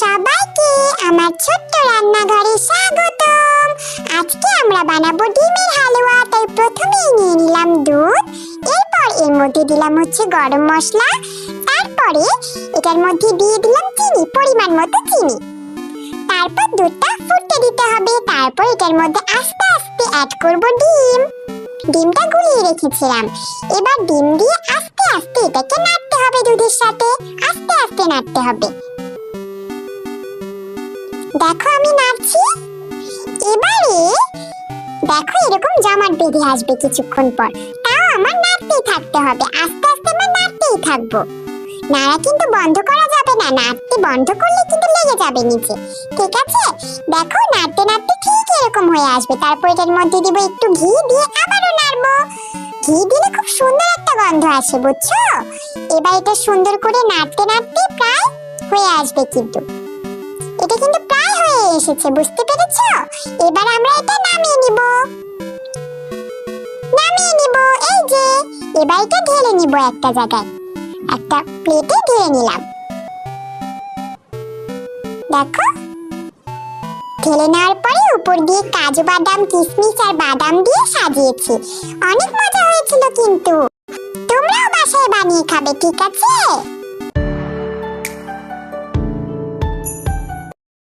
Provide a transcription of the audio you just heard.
সবাইকে আমার ছোট্ট রান্নাঘরে স্বাগতম। আজকে আমরা বানাবো ডিমের হালুয়া, তাই প্রথমেই নিয়ে নিলাম দুধ। এরপর এর মধ্যে দিলাম হচ্ছে গরম মশলা। তারপরে এটার মধ্যে দিয়ে দিলাম চিনি, পরিমাণ মতো চিনি। তারপর দুধটা ফুটতে দিতে হবে। তারপর এটার মধ্যে আস্তে আস্তে অ্যাড করব ডিম। ডিমটা গুলিয়ে রেখেছিলাম। এবার ডিম দিয়ে আস্তে আস্তে এটাকে নাড়তে হবে দুধের সাথে। আস্তে আস্তে নাড়তে হবে। দেখো আমি নাড়ছি এবারে দেখো এরকম জমাট বেঁধে আসবে কিছুক্ষণ পর। তাও আমার নাড়তেই থাকতে হবে। আস্তে আস্তে আমার নাড়তেই থাকব। নাড়া কিন্তু বন্ধ করা যাবে না। নাড়তে বন্ধ করলে কিন্তু লেগে যাবে নিচে। ঠিক আছে? দেখো নাড়তে নাড়তে ঠিক এরকম হয়ে আসবে। তারপর এটার মধ্যে দিব একটু ঘি দিয়ে আবারও নাড়বো। ঘি দিলে খুব সুন্দর একটা গন্ধ আসে, বুঝছ? এবার এটা সুন্দর করে নাড়তে নাড়তে প্রায় হয়ে আসবে কিন্তু। এসেছে, বুঝতে পেরেছ? এবার আমরা এটা নামিয়ে নিব। নামিয়ে নিব, এই যে, এবার এটা ঢেলে নিব একটা জায়গায়। একটা প্লেটে ঢেলে নিলাম। দেখো। ঢেলে নেওয়ার পরে উপর দিয়ে কাজু বাদাম, কিশমিশ আর বাদাম দিয়ে সাজিয়েছি। অনেক মজা হয়েছিল কিন্তু। তোমরাও বাসায় বানিয়ে খাবে, ঠিক আছে?